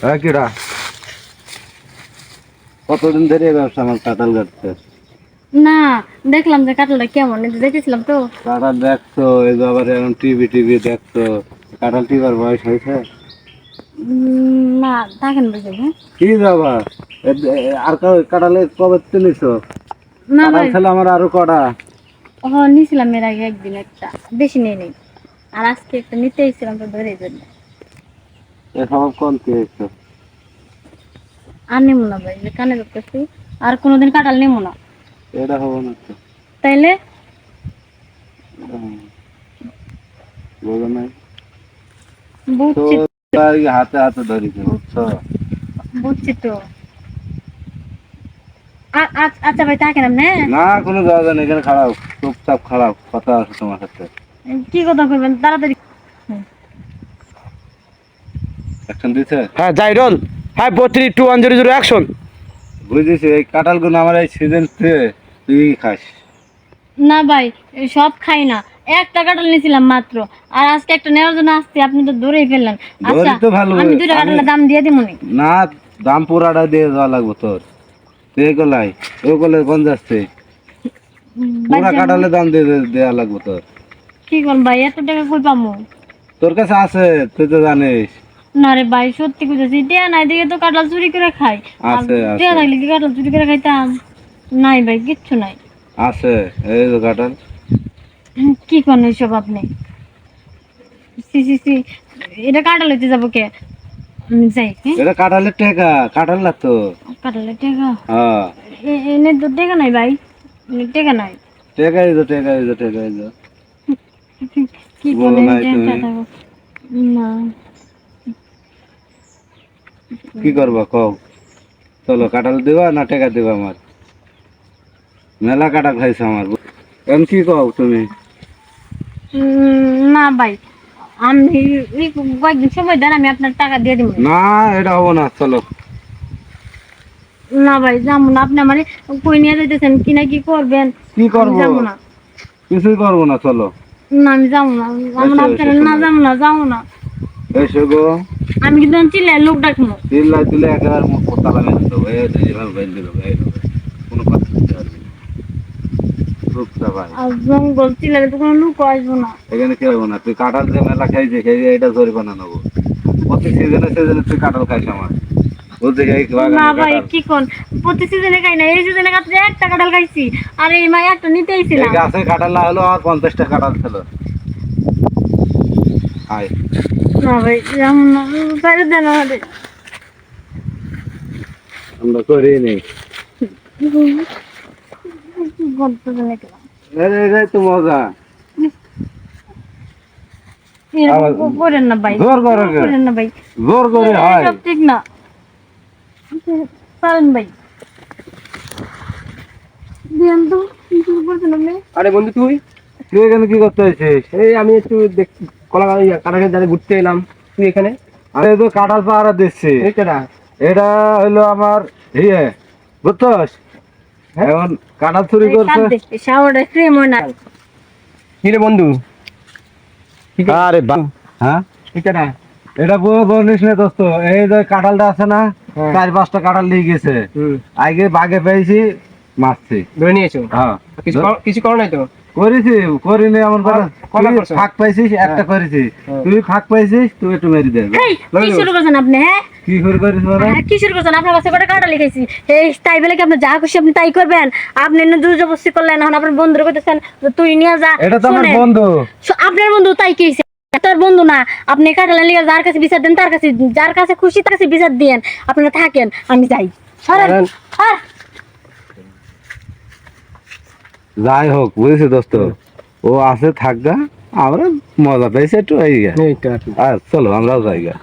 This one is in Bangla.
হ্যাঁ কিরা কতদিন ধরে ব্যবসা আমার কাঁঠাল কাটছে না দেখলাম যে কাঁঠালটা কেমন দেখেছিলাম তো। কাঁঠাল দেখছ এই আবার এখন টিভি টিভি দেখছ কাঁঠাল টিভার বয়স হয়েছে? না বুঝে হ্যাঁ? কি যাবা আর কা- কাঁঠালে কবে তুলিছো? না ভাই। ছিল আমার আরও কটা ও নিয়েছিলাম এর আগে একদিন একটা বেশি নিয়ে নেই। আর আজকে একটা নিতে এসেছিলাম তো ধরে জন্য এসব কোন পেয়েছ আর নেব না ভাই কানে ধরতেছি। আর কোনোদিন কাঁঠাল নেব না। এটা হব না তো। তাইলে? হুম। নাই বুঝছি। তাই হাতে হাতে ধরিছে বুঝছ? বুঝছি তো। আচ্ছা ভাই আপনি? হ্যাঁ? না কোনো যাওয়া যায় না এখানে খারাপ চুপচাপ খারাপ কথা আছে তোমার সাথে। কি কথা করবেন তাড়াতাড়ি। অ্যাকশন দিছে? হ্যাঁ জাইরন হ্যাঁ বত্রিশ two one zero zero action বুঝেছি এই কাঁঠালগুলো আমার এই সিজন তুই খাস। না ভাই এই সব খাই না। একটা কাঁঠাল নিয়েছিলাম মাত্র। আর আজকে একটা নেওয়ার জন্য আসছি আপনি তো দূরেই ফেললেন। আচ্ছা তো ভালো আমি দুইটা কাঁঠালের দাম দিয়ে দিব নি। দাম পুরাটা দিয়ে দেওয়া লাগবো তোর। তুই এগুলাই ওগুলো কোন যাচ্ছে পুরা কাঁঠালের দাম দিয়ে দেওয়া লাগবো তোর। কি করুন ভাই এত টাকা কই পামু? তোর কাছে আছে তুই তো জানিস। না রে ভাই সত্যি কইতেছি টিয়া নাই দেখে তো কাঁঠাল চুরি করে খাই। আছে। টিয়া থাকলে কি কাঁঠাল চুরি করে খাইতাম? নাই ভাই কিচ্ছু নাই। আছে এই কাঁঠাল। কি করেন এইসব আপনি? সি সি সি এটা কাঁঠাল হইতে যাব কে? আমি যাই হ্যাঁ? এটা কাঁঠালের টেকা কাঁঠাল না তো। কাঁঠালের টাকা? হ্যাঁ। এ- এনে তো টাকা নাই ভাই এনে টাকা নাই। টেকা এই টেকা এই টেকা এই কি বলো বলেন নাই টাকা তুমি। টাকা না। কি করবা কও? চলো কাঁঠাল দিবা না টেকা দিবা আমার? মেলা কাঁঠাল খাইছে আমার। এখন কি কও তুমি? না ভাই আমি কয়েকদিন সময় দেন আমি আপনার টাকা দিয়ে দিব। না এটা হব না চলো। না ভাই যাব না। আপনি আমার কই নিয়ে যাইতেছেন? কি না কি করবেন? কি করব? যাব না। কিছুই করব না চলো। না আমি যাব না। যাব না আপনার না যাব না যাব না। এসো গো। আমি কিন্তু লোক ডাকবো। একেবারে মুখ দেবো এই যেভাবে দেবো এইভাবে কোনো কথা বলতে পারবি না আর জঙ্গল চিল্লালে তো কোনো লোক আসব না। এখানে কি হব না তুই কাঁঠাল যে মেলা খাইছে এটা জরিমানা নেব। প্রতি সিজনে সিজনে তুই কাঁঠাল খাইছ আমার। না ভাই কি কোন? প্রতি সিজনে খাই না এই সিজনে কাছে একটা কাঁঠাল খাইছি? আর এই মাই একটা নিতে এই গাছে কাঁঠাল হলো আর পঞ্চাশটা কাঁঠাল ছিল। আয়। না ভাই যেমন না। ফেরত দেন আমাদের। আমরা করি নেই। এটাই তো মজা। এরকম আবার- ক- করেন না ভাই। জোর করে করেন না ভাই। জোর করে হয়। সব ঠিক না। পারেন ভাই। দিয়ান তো কিছু করছেন আপনি আরে বন্ধু তুই? তুই এখানে কি করতে হয়েছিস এই আমি একটু দেখ কলা কাটাকে যাতে ঘুরতে এলাম। তুই এখানে? আমি তো কাঁঠাল পাহারা দিচ্ছি। এটা হলো আমার ইয়ে বুঝছস এখন কাঁঠাল চুরি করছে। শাওয়ারটা ক্রিম না। কি রে বন্ধু? আরে হ্যাঁ? এইটা এটা পুরো বলিস না দোস্ত। এই যে কাঁঠালটা আছে না হ্যাঁ। চার পাঁচটা কাঁঠাল নিয়ে গেছে। আগে বাগে পেয়েছি মারছি। ধরে নিয়েছো? হ্যাঁ। কিছু কর- কিছু করো নাই তো? করেছি করিনি এমন কথা কটা ফাঁক পাইছিস একটা করেছি। হ্যাঁ। তুই ফাঁক পাইছিস তুই একটু মেরে দে। এই কি শুরু করছেন আপনি হ্যাঁ? কি হ্যাঁ, কি শুরু করছেন? আপনার কাছে কটা কাটা লিখেছি? এই তাই বলে কি আপনি যা খুশি আপনি তাই করবেন? আপনি এনে জোর করলেন এখন আপনার বন্ধুরে কইতেছেন তুই নিয়ে যা। এটা তো আমার বন্ধু। আপনার বন্ধু তাই কি হইছে? বন্ধু না। আপনি কাটালেন লিগে যার কাছে বিচার দেন তার কাছে যার কাছে খুশি তার কাছে বিচার দিয়েন। আপনারা থাকেন আমি যাই। সরেন। যাই হোক বুঝেছি দোস্ত। ও আছে থাকগা আমরা মজা পেয়েছি একটু এই চলো আমরাও যাই গা।